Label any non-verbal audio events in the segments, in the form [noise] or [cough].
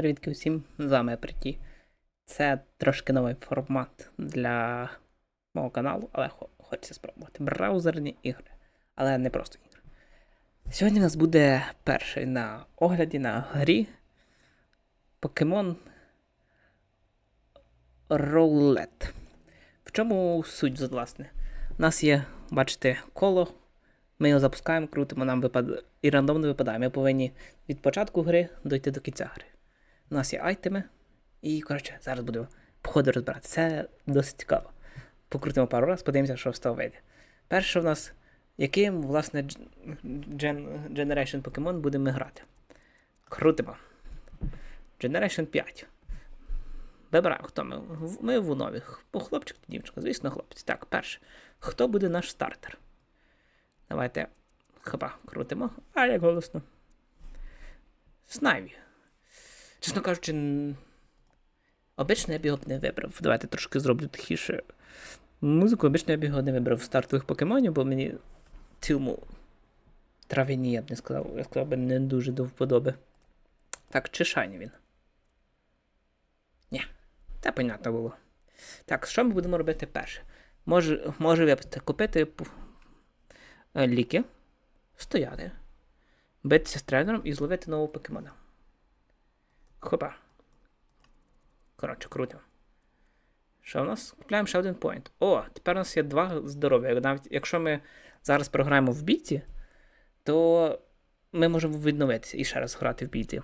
Привітки усім, з вами Приті. Це трошки новий формат для мого каналу, але хо- хочеться спробувати. Браузерні ігри, але не просто ігри. Сьогодні у нас буде перший на огляді на грі Pokemon Roulette. В чому суть, власне? У нас є, бачите, коло. Ми його запускаємо, крутимо, нам випад... і рандомно випадає. Ми повинні від початку гри дойти до кінця гри. У нас є айтеми. І, коротше, зараз будемо по ходу розбирати. Це досить цікаво. Покрутимо пару раз, подивимося, що з того вийде. Перше в нас, яким, власне, дж- Gen... Generation Pokemon будемо грати. Крутимо. Generation 5. Вибираємо, хто ми. Ми в. По хлопчик чи дівчинка, звісно, хлопець. Так, перше. Хто буде наш стартер? Давайте. Хопа, крутимо. А як голосно. Снайві. Чесно кажучи, обично я б його б не вибрав. Давайте трошки зроблю тихіше. Музику обично я б його не вибрав з стартових покемонів, бо мені в цілому трав'яні я б не сказав. Я сказав би не дуже до вподоби. Так, чи шайні він? Ні. Та понятно було. Так, що ми будемо робити перше? Може, може випити, купити е, ліки, стояти, битися з тренером і зловити нового покемона. Хопа. Коротше, круто. Що у нас? Купляємо ще один поінт. О, тепер у нас є два здоров'я. Навіть якщо ми зараз програємо в бійці, то ми можемо відновитися і ще раз грати в бійці.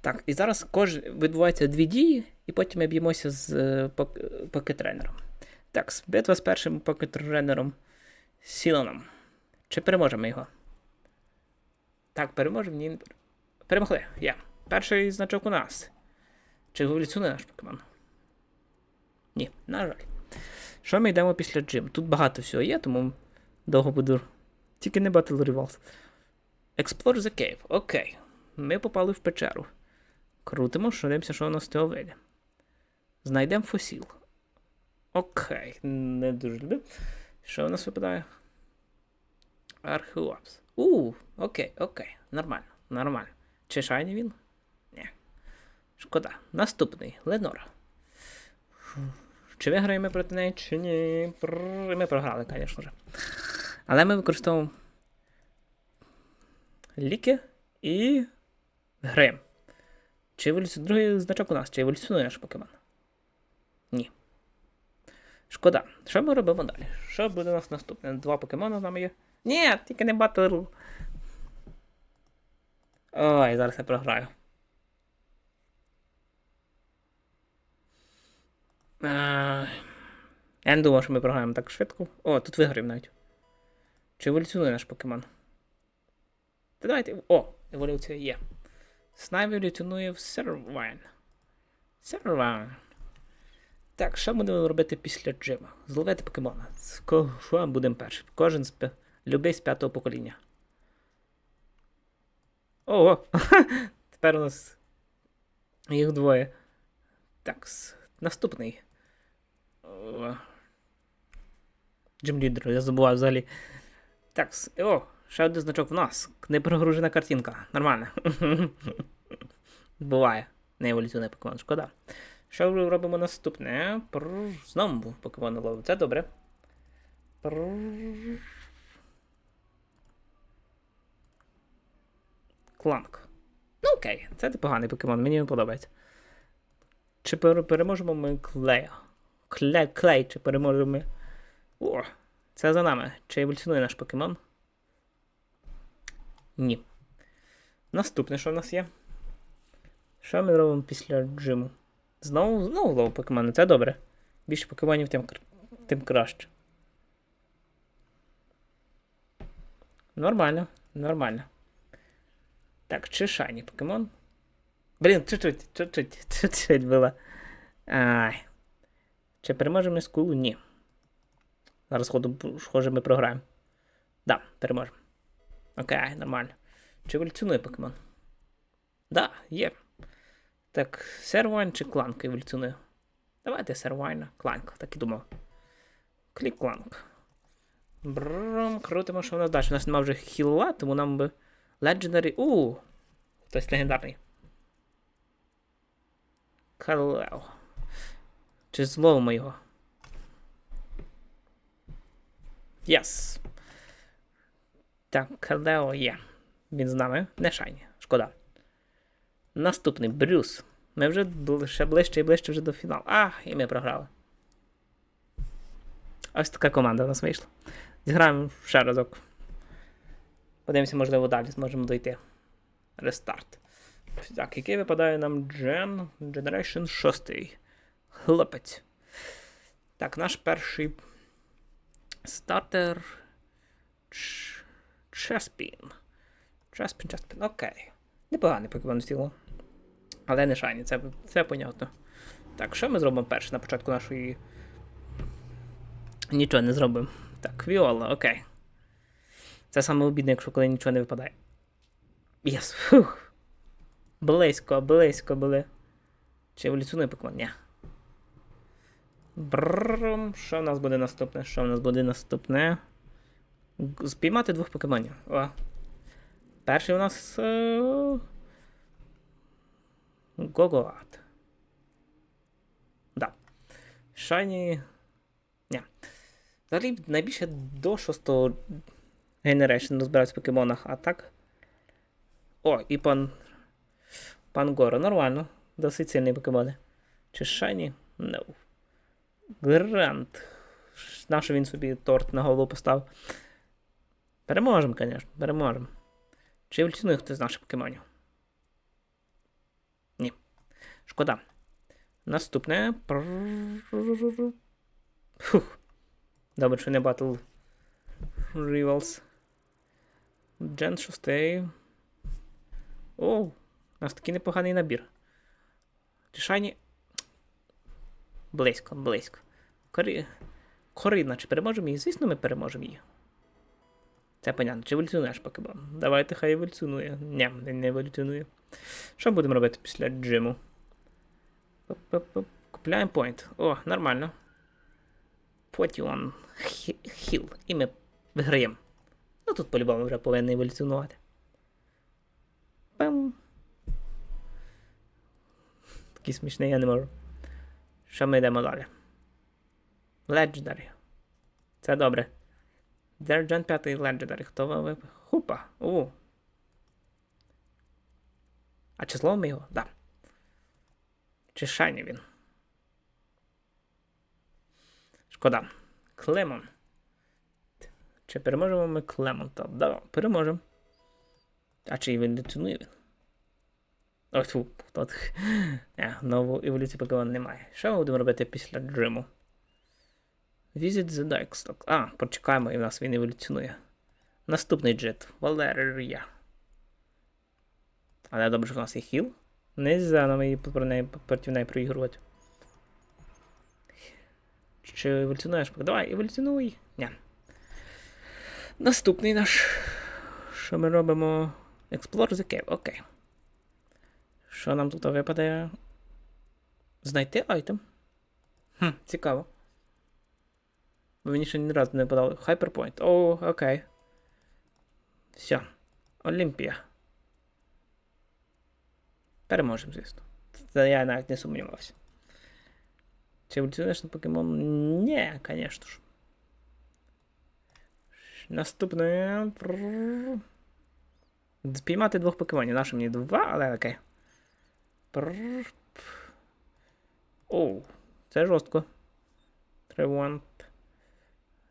Так, і зараз кож... відбуваються дві дії, і потім ми б'ємося з е, пок- покетренером. Так, битва з першим покетренером Сілоном. Чи переможемо його? Так, переможемо? Ні. Перемогли. Є. Перший значок у нас. Чи еволюціонує наш покемон? Ні, на жаль. Що ми йдемо після джим? Тут багато всього є, тому довго буду. Тільки не Battle Rivals. Explore the Cave. Окей. Ми попали в печеру. Крутимо, що що у нас з цього вийде. Знайдемо фосіл. Окей. Не дуже люблю. Що у нас випадає? Археопс. У, окей, окей. Нормально, нормально. Чи шайні він? Шкода. Наступний. Ленора. Чи виграємо проти неї, чи ні? Ми програли, звісно ж. Але ми використовуємо ліки і граємо. Чи еволюціонує другий значок у нас? Чи еволюціонує наш покемон? Ні. Шкода. Що ми робимо далі? Що буде у нас наступне? Два покемони з нами є. Ні, тільки не батл. Ой, зараз я програю. Я не думав, що ми програємо так швидко. О, тут виграємо навіть. Чи еволюціонує наш покемон? Та давайте. О, еволюція є. Снайв еволюціонує в Сервайн. Сервайн. Так, що будемо робити після джима? Зловити покемона. З кого будемо першим? Кожен з любий з п'ятого покоління. Ого! [laughs] Тепер у нас їх двоє. Так, наступний. Джим лідер, я забуваю взагалі. Так, о, ще один значок в нас. Непрогружена картинка. Нормально. [laughs] Буває. Не еволюціонує покемон, шкода. Що робимо наступне? Знову покемон ловить. Це добре. Кланк. Ну окей, це непоганий покемон, мені він подобається. Чи переможемо ми клея? Клей, клей, чи переможемо ми. О, це за нами. Чи еволюціонує наш покемон? Ні. Наступне, що в нас є? Що ми робимо після джиму? Знову, знову лову покемони, це добре. Більше покемонів, тим, тим краще. Нормально, нормально. Так, чи шайні покемон? Блін, чуть-чуть, чуть-чуть, [laughs] чуть-чуть було. Ай. Чи переможемо ми скулу? Ні. Зараз ходу, схоже, ми програємо. Да, переможемо. Окей, нормально. Чи еволюціонує покемон? Да, є. Так, сервайн чи кланк еволюціонує? Давайте сервайна. Кланк, так і думав. Клік кланк. Брррм, крутимо, що в нас далі. У нас немає вже хіла, тому нам би. Legendary. У! Хтось легендарний. Калео. Чи зловимо його? Єс. Так, Калео є. Він з нами. Не шайні. Шкода. Наступний Брюс. Ми вже ще ближче і ближче вже до фіналу. А, і ми програли. Ось така команда у нас вийшла. Зіграємо ще разок. Подивимося, можливо, далі зможемо дойти. Рестарт. Так, який випадає нам Gen Generation 6. Хлопець. Так, наш перший стартер. Чеспін. Чеспін, Чеспін. Окей. Непоганий покемон стіло. Але не шайні, це, це понятно. Так, що ми зробимо перше на початку нашої. Нічого не зробимо. Так, Віола, окей. Це саме обідно, якщо коли нічого не випадає. Єс, фух. Близько, близько були. Чи еволюціонує покемон? Ні. Бррррм. Що в нас буде наступне? Що в нас буде наступне? Спіймати двох покемонів. О. Перший у нас. Гогоат. Да. Шайні. Ні. Взагалі найбільше до 6 Generation розбираюсь в покемонах, а так. О, і пан. Пан Горо, нормально. Досить сильні покемони. Чи Шайні? No. Грант. Нащо він собі торт на голову поставив? Переможемо, звісно, переможемо. Чи еволюціонує хтось з наших покемонів? Ні. Шкода. Наступне. Фух. Добре, що не Battle Rivals. Gen 6. О, у нас такий непоганий набір. Тишайні. Близько, близько. Корі... Коридна, чи переможемо її? Звісно, ми переможемо її. Це понятно. Чи еволюціонуєш покемон? Давайте хай еволюціонує. Ні, він не еволюціонує. Що будемо робити після джиму? Купляємо point. О, нормально. Потіон. Хіл. І ми виграємо. Ну тут по-любому вже повинен еволюціонувати. Пам. Такий смішний, я не можу. Що ми йдемо далі? Legendary. Це добре. Дерджан 5 Legendary. Хто ви? Хупа. У. А чи зловимо його? Да. Чи шайні він? Шкода. Клемон. Чи переможемо ми Клемонта? Да, переможемо. А чи еволюціонує він? Ой, фу, хто так. Нову еволюцію покемон немає. Що ми будемо робити після джиму? Visit the Darkstock. А, почекаємо, і в нас він еволюціонує. Наступний джет. Валерія. Але добре, що в нас є хіл. Не за нам її проти неї проігрувати. Чи еволюціонуєш? Давай, еволюціонуй. Ні. Наступний наш. Що ми робимо? Explore the cave. Окей. Що нам тут випадає? Знайти айтем. Хм, цікаво. Бо мені ще ні разу не подали. Hyperpoint. О, окей. Все. Олімпія. Переможемо, звісно. Це я навіть не сумнівався. Чи еволюціонуєш на покемон? Ні, звісно ж. Наступне. Спіймати двох покемонів. Наше мені два, але окей. Оу, це жорстко. Тревант.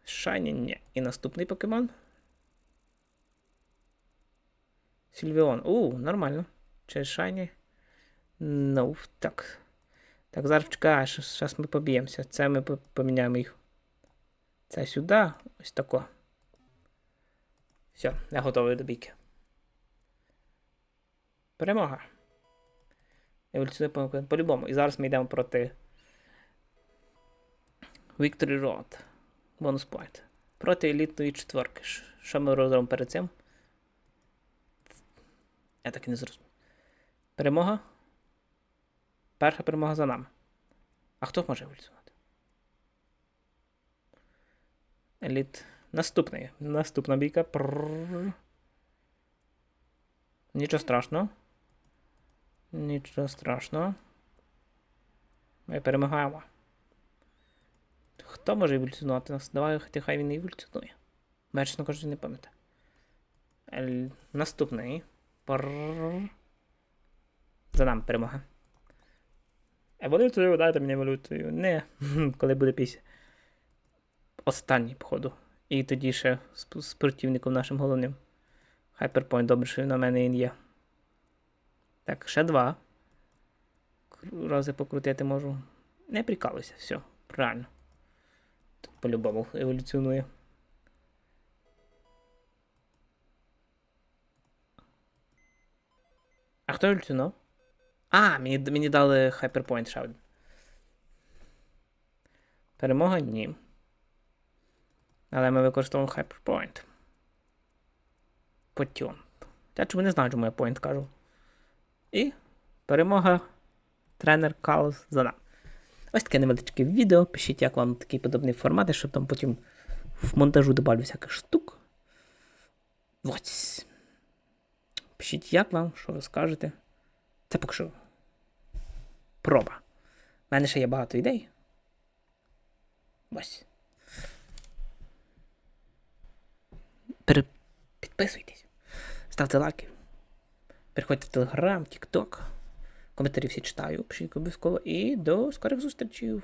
Шайні. І наступний покемон. Сільвіон. У, нормально. Шайні? Ну, так. Так, зараз чекай, поб'ємося. Це ми поміняємо їх. Це сюди. Ось тако. Все, я готовий до бійки. Перемога. Еволюціонує по- по-любому. І зараз ми йдемо проти Victory Road. Бонус point. Проти елітної четверки. Що ми робимо перед цим? Я так і не зрозумів. Перемога. Перша перемога за нами. А хто може еволюціонувати? Еліт. Наступний. Наступна бійка. Прррр. Нічого страшного. Нічого страшного. Ми перемагаємо. Хто може еволюціонувати нас? Давай хай- він еволюціонує. Я, кажучи, не пам'ятаю. Ель- Наступний. Прррр. За нами перемога. Еволюцію, дайте мені еволюцію. Не, [laughs] коли буде після. Останній, походу. І тоді ще сп- спортивником нашим головним. Hyperpoint, добре, що на мене він є. Так, ще два. Рази покрутити можу. Не прикалуйся, все, правильно. Тут по-любому еволюціонує. А хто еволюціонував? А, мені, мені дали Hyperpoint ще один. Перемога ні. Але ми використовуємо Hyperpoint. Потім. Я чому не знаю, чому я point кажу. І перемога. Тренер Калус за нами. Ось таке невеличке відео. Пишіть, як вам такий подобний формат, щоб там потім в монтажу додавлю всяких штук. Ось. Пишіть, як вам, що ви скажете. Це поки що. Проба. У мене ще є багато ідей. Ось. Підписуйтесь. Ставте лайки. Переходьте в Телеграм, Тікток. Коментарі всі читаю, пишіть обов'язково. І до скорих зустрічей.